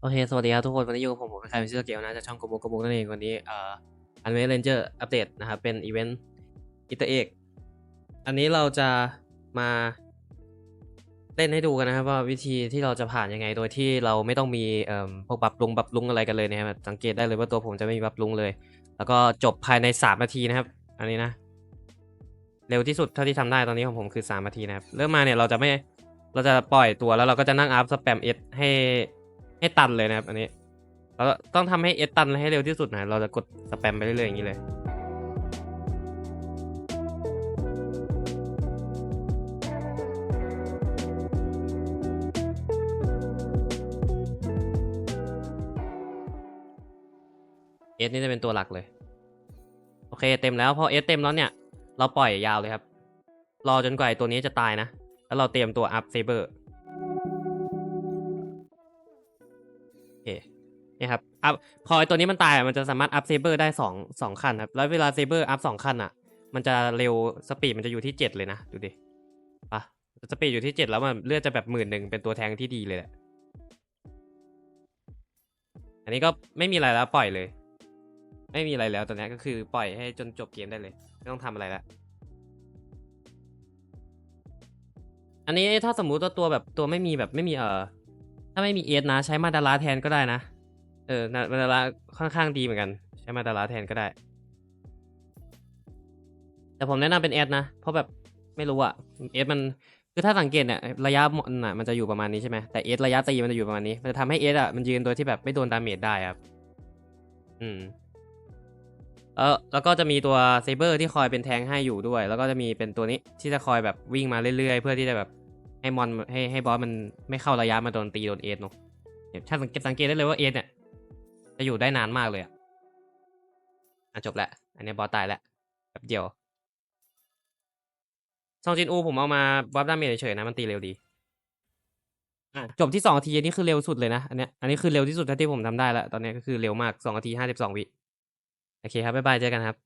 โอเค สวัสดีครับทุกคน วันนี้อยู่กับผมผมเป็นใครเป็นชื่อเกลนะจากช่องโกโบโกโบนั่นเองวันนี้เอ่ออันเวรนเจอร์อัปเดตนะครับ เป็นอีเวนต์อิตาเอกอันนี้เราจะมาเล่นให้ดูกันนะครับว่าวิธีที่เราจะผ่านยังไงโดยที่เราไม่ต้องมีเอ่อพวกปรับปรุงปรับปรุงอะไรกันเลยนะครับสังเกตได้เลยว่าตัวผมจะไม่มีปรับปรุงเลย แล้วก็จบภายในสามนาทีนะครับ อันนี้นะ เร็วที่สุดเท่าที่ทำได้ตอนนี้ของผมคือสามนาทีนะครับเริ่มมาเนี่ยเราจะไม่เราจะปล่อยตัวแล้วเราก็จะนั่งอัพสแปมเอสให้ ให้ตันเลยนะครับ อันนี้เราต้องทำให้เอสตันให้เร็วที่สุดนะเราจะกดสแปมไปเรื่อยๆอย่างนี้เลยเอสนี่จะเป็นตัวหลักเลย โอเคเต็มแล้วพอเอสเต็มแล้วเนี่ย เราปล่อยยาวเลยครับ รอจนกว่าไอตัวนี้จะตายนะ แล้วเราเตรียมตัวอัพเซเบอร์ นี่ครับอัพพอไอตัวนี้มันตายมันจะสามารถอัพเซเบอร์ได้สองสองขั้นครับ แล้วเวลาเซเบอร์อัพสองขั้นอะ มันจะเร็วสปีดมันจะอยู่ที่เจ็ดเลยนะดูดิปะสปีดอยู่ที่เจ็ดแล้วมันเลือดจะแบบหมื่นหนึ่งเป็นตัวแทงที่ดีเลยแหละ อันนี้ก็ไม่มีอะไรแล้วปล่อยเลย ไม่มีอะไรแล้วตอนนี้ก็คือปล่อยให้จนจบเกมได้เลย ไม่ต้องทำอะไรแล้วอันนี้ถ้าสมมุติว่าตัวแบบตัวไม่มีแบบไม่มีเอ่อ ถ้าไม่มีเอสนะ ใช้มาดาราแทนก็ได้นะ เออมาดาราค่อนข้างดีเหมือนกัน ใช้มาดาราแทนก็ได้ แต่ผมแนะนำเป็นเอสนะ เพราะแบบไม่รู้อะเอสมันคือถ้าสังเกตเนี่ยระยะมันอะมันจะอยู่ประมาณนี้ใช่ไหมแต่เอสระยะตีมันจะอยู่ประมาณนี้ มันจะทำให้เอสอะมันยืนโดยที่แบบไม่โดนดาเมจได้ครับ อืมเออแล้วก็จะมีตัวเซเบอร์ที่คอยเป็นแทงให้อยู่ด้วย แล้วก็จะมีเป็นตัวนี้ที่จะคอยแบบวิ่งมาเรื่อยๆ เพื่อที่จะแบบ ให้มอนให้ให้บอสมันไม่เข้าระยะมาโดนตีโดนเอสเนาะเนี่ยถ้าสังเกตสังเกตได้เลยว่าเอสเนี่ยจะอยู่ได้นานมากเลยอะอะจบละอันนี้บอสตายแล้วแบบเดียวซองจินอูผมเอามาบัฟดาเมจเฉยๆนะมันตีเร็วดีอะจบที่สองนาทีอันนี้คือเร็วสุดเลยนะอันเนี้ยอันนี้คือเร็วที่สุดเท่าที่ผมทำได้แล้วตอนนี้ก็คือเร็วมากสองนาทีห้าสิบสองวิโอเคครับบ๊ายบายเจอกันครับ